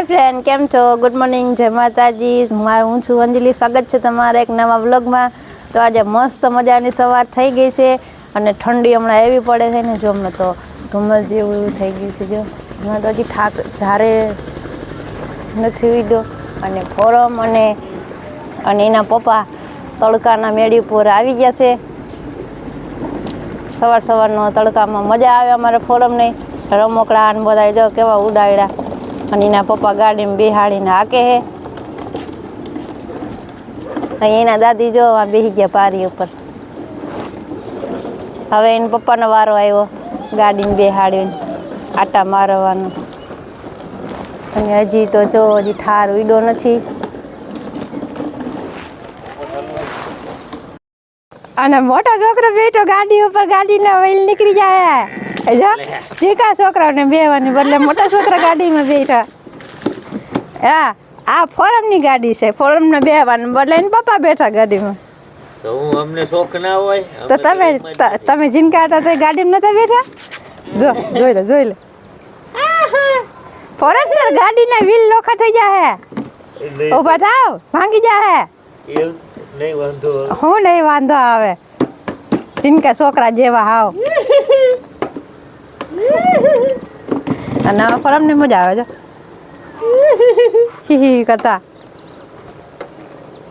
હાય friend કેમ છો? Good morning જય માતાજી. હું છું અંજલિ. સ્વાગત છે તમારા એક નવા વ્લોગમાં. તો આજે મસ્ત મજાની સવાર થઈ ગઈ છે અને ઠંડી હમણાં એવી પડે છે ને, જો હમણાં તો ધુમ્મસ જેવું એવું થઈ ગયું છે, જો. હમણાં તો હજી ઠાક ઝારે નથી ઉડ્યો અને ફોરમ અને અને એના પપ્પા તડકાના મેળી ઉપર આવી ગયા છે. સવાર સવારનો તડકામાં મજા આવે અમારે ફોરમને. રમકડા ને બધા જો કેવા ઉડાડ્યા અને એના પપ્પા ગાડીમાં બેહાડીને હાકે હે. અહીં એના દાદી જો આ બેસી ગયા પારી ઉપર. હવે એના પપ્પાનો વારો આવ્યો ગાડીને બેહાડીને આટા મારવાનો. અને હજી તો જો, હજી ઠાર ઉડ્યો નથી. અને મોટો છોકરો બેઠો ગાડી ઉપર, ગાડીના વેલ નીકળી જાય. ચીકા છોકરાઓને બેવાની બદલે મોટા છોકરા ગાડીમાં બેઠા. હા આ ફોરમની ગાડી છે ફોરમને બેવાનું બદલે એને પપ્પા બેઠા ગાડીમાં. તો હું અમને શોખ ના હોય તો તમે તમે જીનકા હતા તો ગાડીમાં નતા બેઠા? જો જોઈ લે જોઈ લે. ફોરેસ્ટર ગાડીના વ્હીલ લોખા થઈ જાય હે. ઊભા થાવ ભાંગી જાય હે. નહીં વાંધો હું નહીં વાંધો આવે. જીનકા છોકરા જેવા હાવ. અને આવા ફરમને મજા આવે છે. હી કરતા.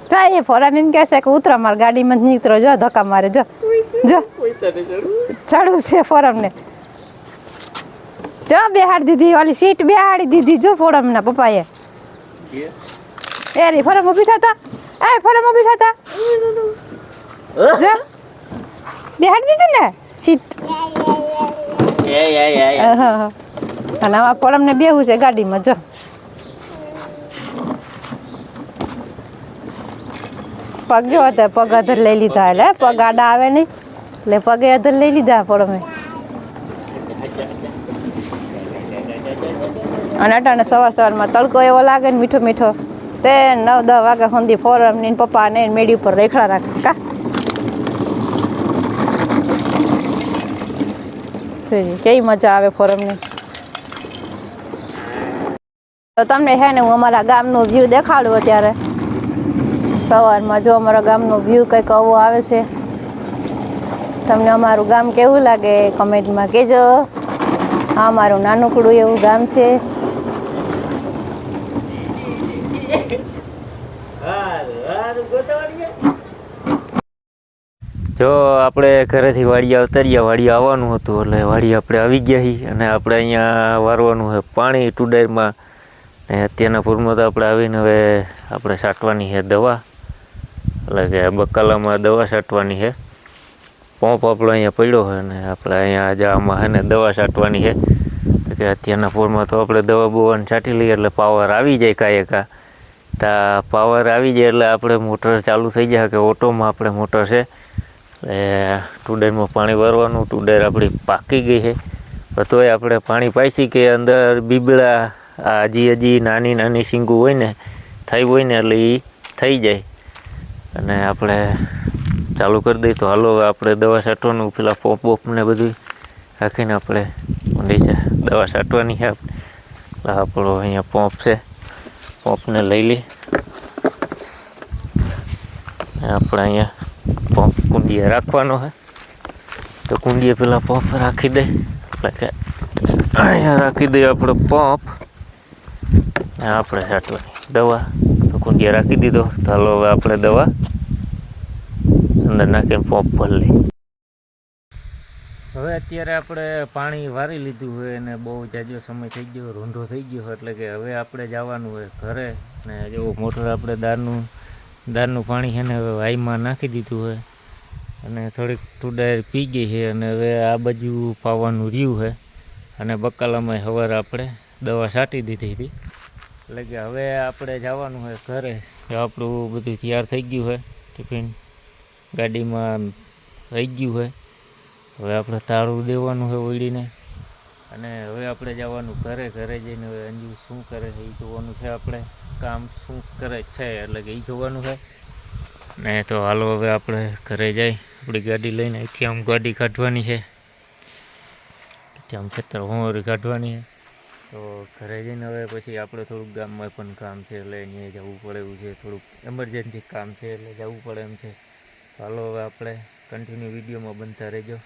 તો એ ફોરમ એમ કહે છે કે ઉતરો, માર ગાડીમાં જ નીકળો. જો, ધક્કા મારે, જો. જો. ચડવું છે ફોરમને. જો બેહાડી દીધી, ઓલી સીટ બેહાડી દીધી, જો ફોરમના પપ્પાએ. એ રી ફોરમ ઊભી થતા એ, ફોરમ ઊભી થતા જો. બેહાડી દીધી ને સીટ. અને આમાં ફોરમને બેહું છે ગાડીમાં, જો. પગ જો પગ અધર લઈ લીધા એટલે, પગ આડા આવે નહીં. એટલે પગે અધર લઈ લીધા ફોરમે અને અટાણે સવાર સવારમાં તડકો એવો લાગે ને મીઠો મીઠો. તે નવ, દસ વાગે સુધી ફોરમ ને પપ્પા ને મેડી ઉપર રેખડા રાખે. કા? કેવી મજા આવે ફોરમની. તો તમને છે ને હું અમારા ગામનો વ્યૂ દેખાડું અત્યારે. સવારમાં જો અમારા ગામનો વ્યૂ કંઈક આવો આવે છે. તમને અમારું ગામ કેવું લાગે? કમેન્ટમાં કહેજો. આ મારું નાનકડું એવું ગામ છે. જો આપણે ઘરેથી વાડિયા ઉતર્યા વાડિયા આવવાનું હતું એટલે વાડી આપણે આવી ગયા છીએ અને આપણે અહીંયા વારવાનું છે પાણી ટુડારમાં ને અત્યારના પૂરમાં તો આપણે આવીને હવે આપણે છાંટવાની છે દવા. એટલે કે બકાલામાં દવા છાંટવાની છે પંપ આપણો અહીંયા પડ્યો છે અને આપણે અહીંયા આજે આમાં છે ને દવા છાંટવાની છે કે અત્યારના પૂરમાં તો આપણે દવા બવાને છાંટી લઈએ એટલે પાવર આવી જાય કાંઈ કા તા પાવર આવી જાય એટલે આપણે મોટર ચાલુ થઈ જાય કે ઓટોમાં આપણે મોટર છે. એટલે ટુડેરમાં પાણી ભરવાનું ટુડેર આપણી પાકી ગઈ છે. તોય આપણે પાણી પાઈશી કે અંદર બીબડા, આ હજી હજી નાની નાની શીંગું હોય ને, થઈ હોય ને એટલે એ થઈ જાય. અને આપણે ચાલુ કરી દઈએ તો હાલો આપણે દવા છાંટવાનું પેલા પોપ બોપ ને બધું રાખીને આપણે છે. દવા છાંટવાની છે આપણે. આપણો અહીંયા પોપ છે. પોપને લઈ લઈએ. આપણે અહીંયા કુંડીએ રાખવાનો છે તો કુંડીએ પેલા પંપ રાખી દે. એટલે કે અહીંયા રાખી દઈએ આપણે પંપ આપણે છાંટવાની દવા. તો કુંડીએ રાખી દીધો. તો હવે આપણે દવા અંદર નાખીને પંપ ભરી લઈએ. હવે અત્યારે આપણે પાણી વારી લીધું હોય અને બહુ જાજો સમય થઈ ગયો, રૂંધો થઈ ગયો હોય એટલે કે હવે આપણે જવાનું હોય ઘરે. ને જો મોટર આપણે દાળનું દાળનું પાણી છે ને હવે વાઈમાં નાખી દીધું હોય. અને થોડીક ટુડાયર પી ગઈ છે અને હવે આ બાજુ પાવાનું રહ્યું છે. અને બકાલામાં સવારે આપણે દવા છાંટી દીધી હતી. એટલે કે હવે આપણે જવાનું હોય ઘરે. આપણું બધું તૈયાર થઈ ગયું હોય ટિફિન ગાડીમાં રહી ગયું હોય હવે આપણે તાળું દેવાનું હોય ઓળીને અને હવે આપણે જવાનું ઘરે ઘરે જઈને હવે અંજુ શું કરે છે એ જોવાનું છે આપણે. કામ શું કરે છે, એટલે કે એ જોવાનું છે. ને તો હાલો હવે આપણે ઘરે જઈ. આપણી ગાડી લઈને અહીંથી આમ ગાડી કાઢવાની છે. ત્યાં આમ ખેતર હોંવરી કાઢવાની છે. તો ઘરે જઈને હવે પછી આપણે થોડુંક ગામમાં પણ કામ છે એટલે અહીંયા જવું પડે એવું છે. થોડુંક એમરજન્સી કામ છે એટલે જવું પડે એમ છે. ચાલો હવે આપણે કન્ટિન્યુ વિડીયોમાં બનતા રહેજો.